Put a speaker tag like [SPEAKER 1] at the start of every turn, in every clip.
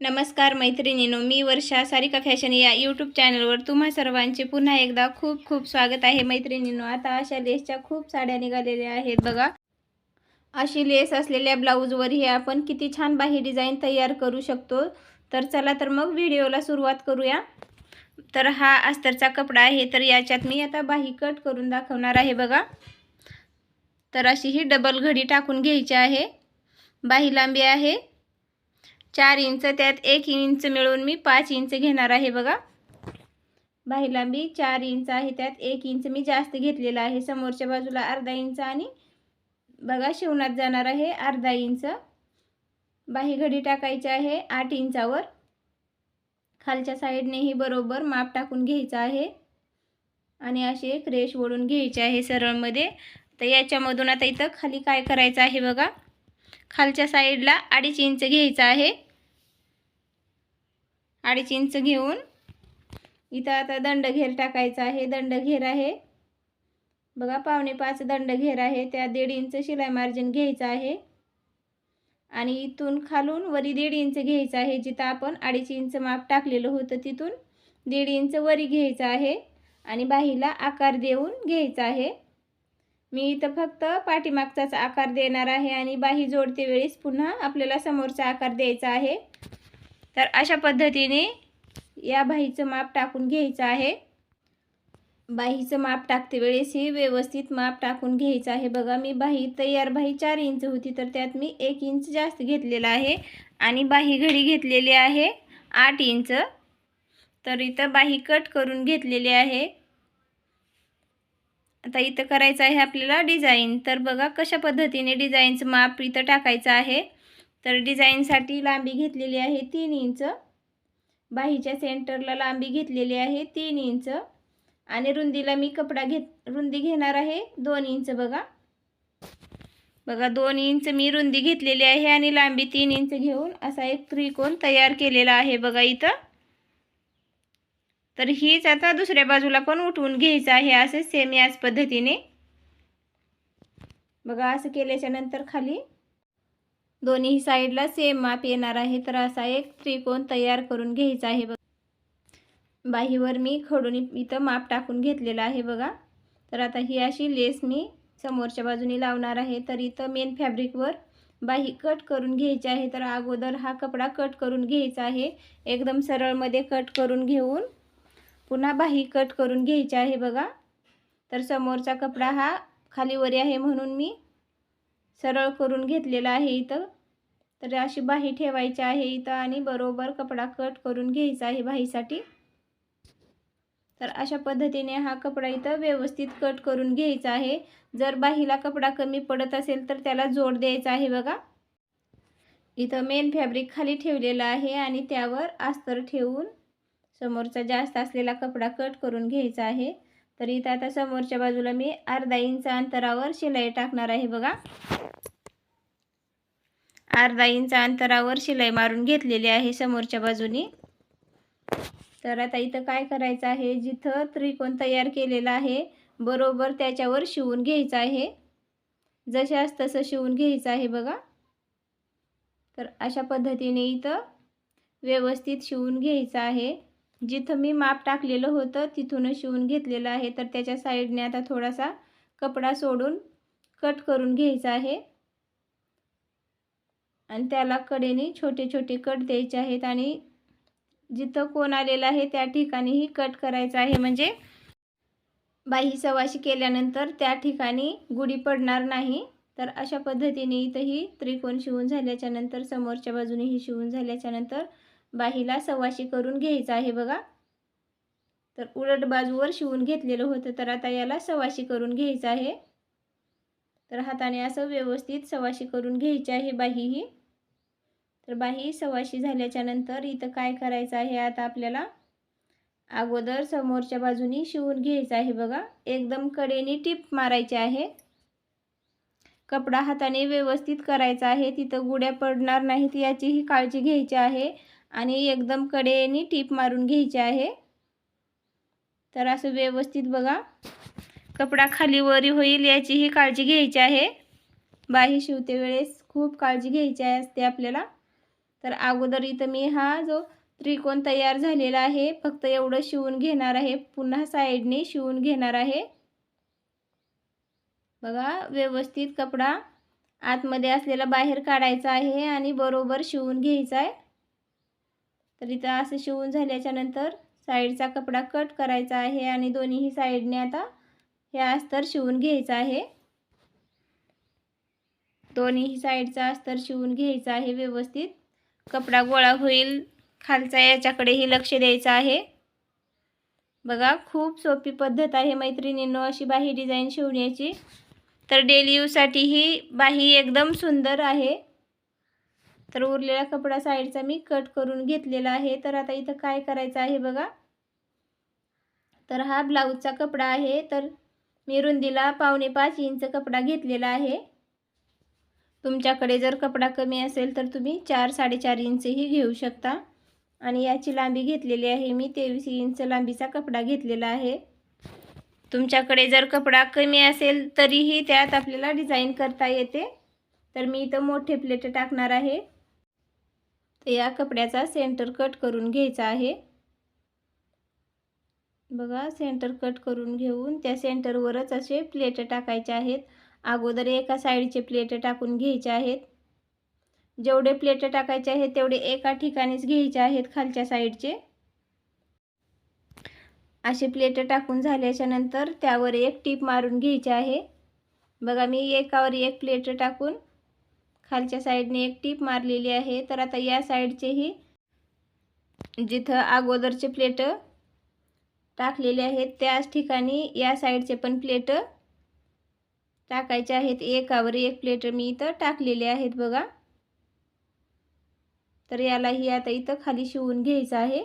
[SPEAKER 1] नमस्कार मैत्रिणीनो मी वर्षा सारिका फॅशन या यूट्यूब चॅनलवर तुम्हा सर्वांचे पुन्हा एकदा खूप खूप स्वागत आहे मैत्रिणीनो. आता अशा लेसच्या खूप साड्या निघालेल्या आहेत बघा. अशी लेस असलेल्या ब्लाऊजवरही आपण किती छान बाही डिझाईन तयार करू शकतो. तर चला तर मग व्हिडिओला सुरुवात करूया. तर हा अस्तरचा कपडा आहे तर याच्यात मी आता बाही कट करून दाखवणार आहे बघा. तर अशी ही डबल घडी टाकून घ्यायची आहे. बाही लांबी आहे. चार इंच त्यात एक इंच मिळून मी पाच इंच घेणार आहे बघा. बाहीलांबी चार इंच आहे त्यात एक इंच मी जास्त घेतलेला आहे. समोरच्या बाजूला अर्धा इंच आणि बघा शिवणात जाणार आहे अर्धा इंच. बाही घडी टाकायची आहे आठ इंचावर. खालच्या साईडनेही बरोबर माप टाकून घ्यायचं आहे. आणि अशी एक रेश ओढून घ्यायची आहे सरळमध्ये. तर याच्यामधून आता इथं खाली काय करायचं आहे बघा. खालच्या साईडला अडीच इंच घ्यायचं आहे. अडीच इंच घेऊन. इथं आता दंड घेर टाकायचा आहे. दंड घेर आहे. बघा पावणे पाच दंड घेर आहे. त्या दीड इंच शिलाई मार्जिन घ्यायचं आहे. आणि इथून खालून वरी दीड इंच घ्यायचं आहे. जिथं आपण अडीच इंच माप टाकलेलं होतं तिथून दीड इंच वरी घ्यायचं आहे. आणि बाहीला आकार देऊन घ्यायचा आहे. मी इथं फक्त पाठीमागचाच आकार देणार आहे. आणि बाही जोडते वेळेस पुन्हा आपल्याला समोरचा आकार द्यायचा आहे. तर अशा पद्धतीने या बाहीचं माप टाकून घ्यायचं आहे. बाहीचं माप टाकते वेळेस हे व्यवस्थित माप टाकून घ्यायचं आहे. बघा मी बाही तयार बाही चार इंच होती तर त्यात मी एक इंच जास्त घेतलेला आहे आणि बाही घडी घेतलेली आहे आठ इंच. तर इथं बाही कट करून घेतलेली आहे. आता इथं करायचं आहे आपल्याला डिझाईन. तर बघा कशा पद्धतीने डिझाईनचं माप इथं टाकायचं आहे. तर डिझाईनसाठी लांबी घेतलेली आहे तीन इंच. बाहीच्या सेंटरला लांबी घेतलेली आहे तीन इंच. आणि रुंदीला मी कपडा घेत रुंदी घेणार आहे दोन इंच बघा. बघा दोन इंच मी रुंदी घेतलेली आहे आणि लांबी तीन इंच घेऊन असा एक त्रिकोण तयार केलेला आहे बघा इथं. तर हीच आता दुसऱ्या बाजूला पण उठवून घ्यायचं आहे असं सेम याच पद्धतीने. बघा असं केल्याच्यानंतर खाली दोन्ही साईडला सेम माप येणार आहे. तर असा एक त्रिकोण तयार करून घ्यायचा आहे बघा. बाहीवर मी खडून इथं माप टाकून घेतलेलं आहे बघा. तर आता ही अशी लेस मी समोरच्या बाजूनी लावणार आहे. तर इथं मेन फॅब्रिकवर बाही कट करून घ्यायची आहे. तर अगोदर हा कपडा कट करून घ्यायचा आहे. एकदम सरळमध्ये कट करून घेऊन पुन्हा बाही कट करून घ्यायची आहे बघा. तर समोरचा कपडा हा खालीवरी आहे म्हणून मी सरळ करून घेतलेला आहे इथं. तर अशी बाही ठेवायची आहे इथं आणि बरोबर कपडा कट करून घ्यायचा आहे बाहीसाठी. तर अशा पद्धतीने हा कपडा इथं व्यवस्थित कट करून घ्यायचा आहे. जर बाहीला कपडा कमी पडत असेल तर त्याला जोड द्यायचा आहे बघा. इथं मेन फॅब्रिक खाली ठेवलेलं आहे आणि त्यावर अस्तर ठेवून समोरचा जास्त असलेला कपडा कट करून घ्यायचा आहे. तर इथं आता समोरच्या बाजूला मी अर्धा इंच अंतरावर शिलाई टाकणार आहे बघा. अर्धा इंच अंतरावर शिलाई मारून घेतलेली आहे समोरच्या बाजूनी. तर आता इथं काय करायचं आहे? जिथं त्रिकोण तयार केलेला आहे बरोबर त्याच्यावर शिवून घ्यायचं आहे. जशास तसं शिवून घ्यायचं आहे बघा. तर अशा पद्धतीने इथं व्यवस्थित शिवून घ्यायचं आहे. जिथं मी माप टाकलेलं होतं तिथूनच शिवून घेतलेलं आहे. तर त्याच्या साईडने आता थोडासा कपडा सोडून कट करून घ्यायचा आहे. आणि त्याला कडेने छोटे छोटे कट द्यायचे आहेत आणि जिथं कोण आलेलं आहे त्या ठिकाणीही कट करायचं आहे. म्हणजे बाही सवाशी केल्यानंतर त्या ठिकाणी गुढी पडणार नाही. तर अशा पद्धतीने इथंही त्रिकोण शिवून झाल्याच्यानंतर समोरच्या बाजूनेही शिवून झाल्याच्यानंतर बाहीला सवाशी करून घ्यायचं आहे बघा. तर उलट बाजूवर शिवून घेतलेलं होतं तर आता याला सवाशी करून घ्यायचं आहे. तर हाताने असं व्यवस्थित सवाशी करून घ्यायची आहे बाही ही. तर बाही सवाशी झाल्याच्यानंतर इथं काय करायचं आहे आता आपल्याला? अगोदर समोरच्या बाजूनी शिवून घ्यायचं आहे बघा. एकदम कडेने टीप मारायची आहे. कपडा हाताने व्यवस्थित करायचा आहे. तिथं गुड्या पडणार नाहीत याचीही काळजी घ्यायची आहे. आणि एकदम कडेने टीप मारून घ्यायची आहे. तर असं व्यवस्थित बघा. कपडा खालीवरी होईल याचीही काळजी घ्यायची आहे. बाही शिवते वेळेस खूप काळजी घ्यायची असते आपल्याला. तर अगोदर इथं मी हा जो त्रिकोण तयार झालेला आहे फक्त एवढं शिवून घेणार आहे. पुन्हा साईडने शिवून घेणार आहे. बघा व्यवस्थित कपडा आतमध्ये असलेला बाहेर काढायचा आहे आणि बरोबर शिवून घ्यायचा आहे. तर इथं असं शिवून झाल्याच्यानंतर साईडचा कपडा कट करायचा आहे आणि दोन्हीही साईडने आता हे अस्तर शिवून घ्यायचं आहे. दोन्ही साईडचा अस्तर शिवून घ्यायचा आहे व्यवस्थित. कपडा गोळा होईल. खालचा याच्याकडेही लक्ष द्यायचं आहे. बघा खूप सोपी पद्धत आहे मैत्रिणींनो अशी बाही डिझाईन शिवण्याची. तर डेली यूजसाठी ही बाही एकदम सुंदर आहे. तर उरलेला कपडा साईडचा मी कट करून घेतलेला आहे. तर आता इथं काय करायचं आहे बघा. तर हा ब्लाऊजचा कपडा आहे. तर मी रुंदीला पावणे पाच इंच कपडा घेतलेला आहे. तुमच्याकडे जर कपडा कमी असेल तर तुम्ही चार साडेचार इंचही घेऊ शकता. आणि याची लांबी घेतलेली आहे. मी तेवीस इंच लांबीचा कपडा घेतलेला आहे. तुमच्याकडे जर कपडा कमी असेल तरीही त्यात आपल्याला डिझाईन करता येते. तर मी इथं मोठे प्लेट टाकणार आहे. तर या कपड्याचा सेंटर कट करून घ्यायचा आहे. बघा सेंटर कट करून घेऊन त्या सेंटरवरच असे प्लेट टाकायचे आहेत. अगोदर एका साईडचे प्लेट टाकून घ्यायचे आहेत. जेवढे प्लेट टाकायचे आहेत तेवढे एका ठिकाणीच घ्यायचे आहेत खालच्या साईडचे. असे प्लेट टाकून झाल्याच्यानंतर त्यावर एक टीप मारून घ्यायची आहे. बघा मी एकावर एक प्लेट टाकून खालच्या साईडने एक टीप मारलेली आहे. तर आता या साईडचेही जिथं अगोदरचे प्लेट टाकलेले आहेत. त्याच ठिकाणी या साईडचे पण प्लेट टाकायचे आहेत. एकावर एक प्लेट मी इथं टाकलेले आहेत बघा. तर यालाही आता इथं खाली शिवून घ्यायचं आहे.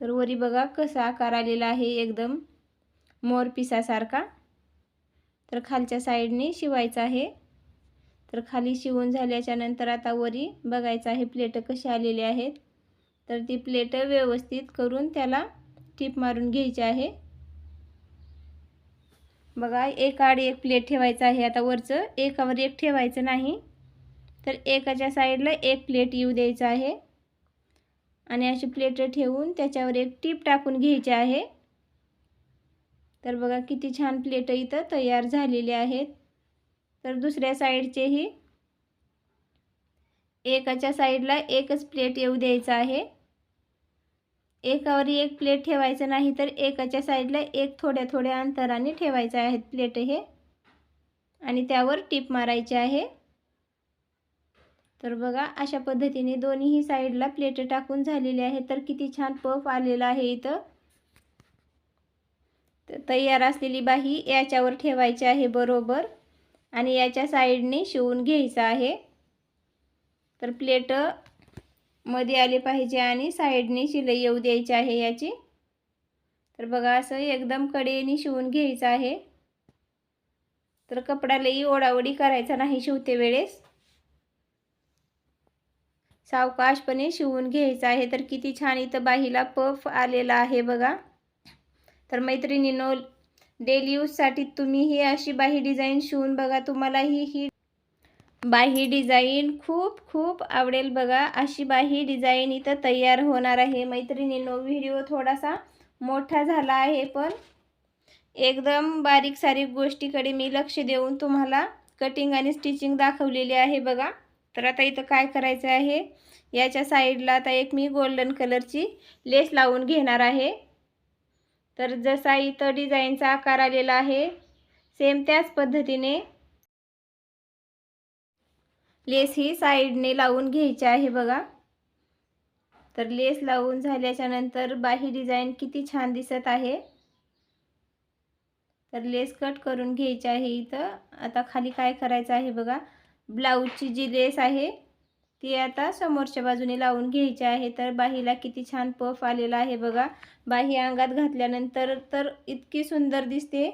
[SPEAKER 1] तर वरी बघा कसा आकार आलेला आहे एकदम. मोर पिसासारखा. तर खालच्या साईडने शिवायचा आहे. तर खाली शिवून झाल्याच्यानंतर आता वरी बघायचं आहे प्लेट कशी आलेली आहेत. तर ती प्लेट व्यवस्थित करून त्याला टीप मारून घ्यायची आहे. बघा एक आड एक प्लेट ठेवायचं आहे. आता वरचं एकावर एक ठेवायचं नाही. तर एकाच्या साईडला एक प्लेट येऊ द्यायचं आहे. आणि अशी प्लेट ठेवून त्याच्यावर एक टीप टाकून घ्यायची आहे. तर बघा किती छान प्लेट इथं तयार झालेली आहेत. तर दुसऱ्या साईडचेही एकाच्या साईडला एकच प्लेट येऊ द्यायचं आहे. एकावर एक प्लेट ठेवायचं नाही तर एकाच्या साईडला एक थोड्या थोड्या अंतराने ठेवायचं आहेत प्लेट हे. आणि त्यावर टीप मारायची आहे. तर बघा अशा पद्धतीने दोन्हीही साईडला प्लेट टाकून झालेली आहे. तर किती छान पफ आलेला आहे इथं. तयार असलेली बाही याच्यावर ठेवायची आहे बरोबर. आणि याच्या साईडने शिवून घ्यायचं आहे. तर प्लेट मध्ये आले पाहिजे आणि साईडने शिलाई येऊ द्यायची आहे याची. तर बघा असं एकदम कडेने शिवून घ्यायचं आहे. तर कपड्यालाही ओढाओढी करायचा नाही शिवते वेळेस. सावकाशपणे शिवून घ्यायचं आहे. तर किती छान इथं बाहीला पफ आलेला आहे बघा. तर मैत्रिणीनो डेली यूजसाठी तुम्ही ही अशी बाही डिझाईन शिवून बघा. तुम्हालाही ही बाही डिझाईन खूप खूप आवडेल बघा. अशी बाही डिझाईन इथं तयार होणार आहे. मैत्रिणींनो व्हिडिओ थोडासा मोठा झाला आहे पण एकदम बारीक सारीक गोष्टीकडे मी लक्ष देऊन तुम्हाला कटिंग आणि स्टिचिंग दाखवलेली आहे बघा. तर आता इथं काय करायचं आहे? याच्या साईडला आता एक मी गोल्डन कलरची लेस लावून घेणार आहे. तर जसा इथं डिझाईनचा आकार आलेला आहे सेम त्याच पद्धतीने लेस ही साईडने लावून घ्यायची आहे बघा. तर लेस लावून झाल्याच्यानंतर बाही डिझाईन किती छान दिसत आहे. तर लेस कट करून घ्यायची आहे इथं. आता खाली काय करायचं आहे बघा. ब्लाऊजची जी लेस आहे ती आता समोरच्या बाजूने लावून घ्यायची आहे. तर बाहीला किती छान पफ आलेला आहे बघा. बाही अंगात घातल्यानंतर तर इतकी सुंदर दिसते.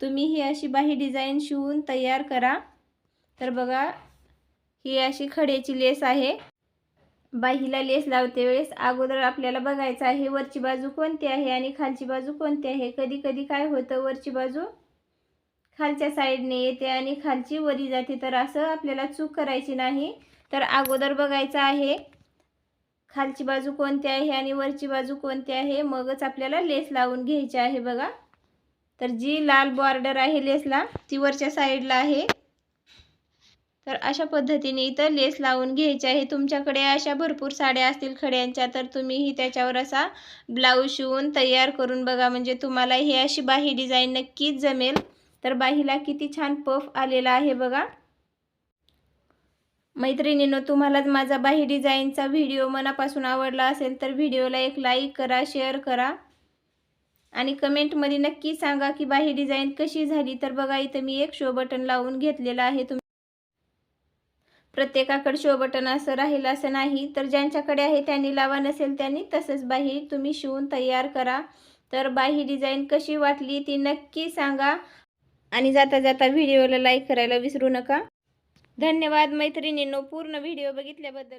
[SPEAKER 1] तुम्ही ही अशी बाही डिझाईन शिवून तयार करा. तर बघा ही अशी खड्याची लेस आहे. बाहीला लेस लावते वेळेस अगोदर आपल्याला बघायचं आहे वरची बाजू कोणती आहे आणि खालची बाजू कोणती आहे. कधी कधी काय होतं वरची बाजू खालच्या साईडने येते आणि खालची वरी जाते. तर असं आपल्याला चूक करायची नाही. तर अगोदर बघायचं आहे खालची बाजू कोणती आहे आणि वरची बाजू कोणती आहे मगच आपल्याला लेस लावून घ्यायची आहे बघा. तर जी लाल बॉर्डर आहे लेसला ती वरच्या साईडला आहे. तर अशा पद्धतीने इथं लेस लावून घ्यायचे आहे. तुमच्याकडे अशा भरपूर साड्या असतील खड्यांच्या तर तुम्हीही त्याच्यावर असा ब्लाऊज शिवून तयार करून बघा. म्हणजे तुम्हाला ही अशी बाही डिझाईन नक्कीच जमेल. तर बाहीला किती छान पफ आलेला आहे बघा. मैत्रिणींनो तुम्हालाच माझा बाही डिझाईनचा व्हिडिओ मनापासून आवडला असेल तर व्हिडिओला एक लाईक करा शेअर करा. आणि कमेंटमध्ये नक्की सांगा की बाही डिझाईन कशी झाली. तर बघा इथं मी एक शो बटन लावून घेतलेलं आहे. तुम प्रत्येकाकडे शो बटन असं राहील असं नाही. तर ज्यांच्याकडे आहे त्यांनी लावा नसेल त्यांनी तसंच बाही तुम्ही शिवून तयार करा. तर बाही डिझाईन कशी वाटली ती नक्की सांगा. आणि जाता जाता व्हिडिओला लाईक करायला विसरू नका. धन्यवाद मैत्रिणींनो पूर्ण व्हिडिओ बघितल्याबद्दल.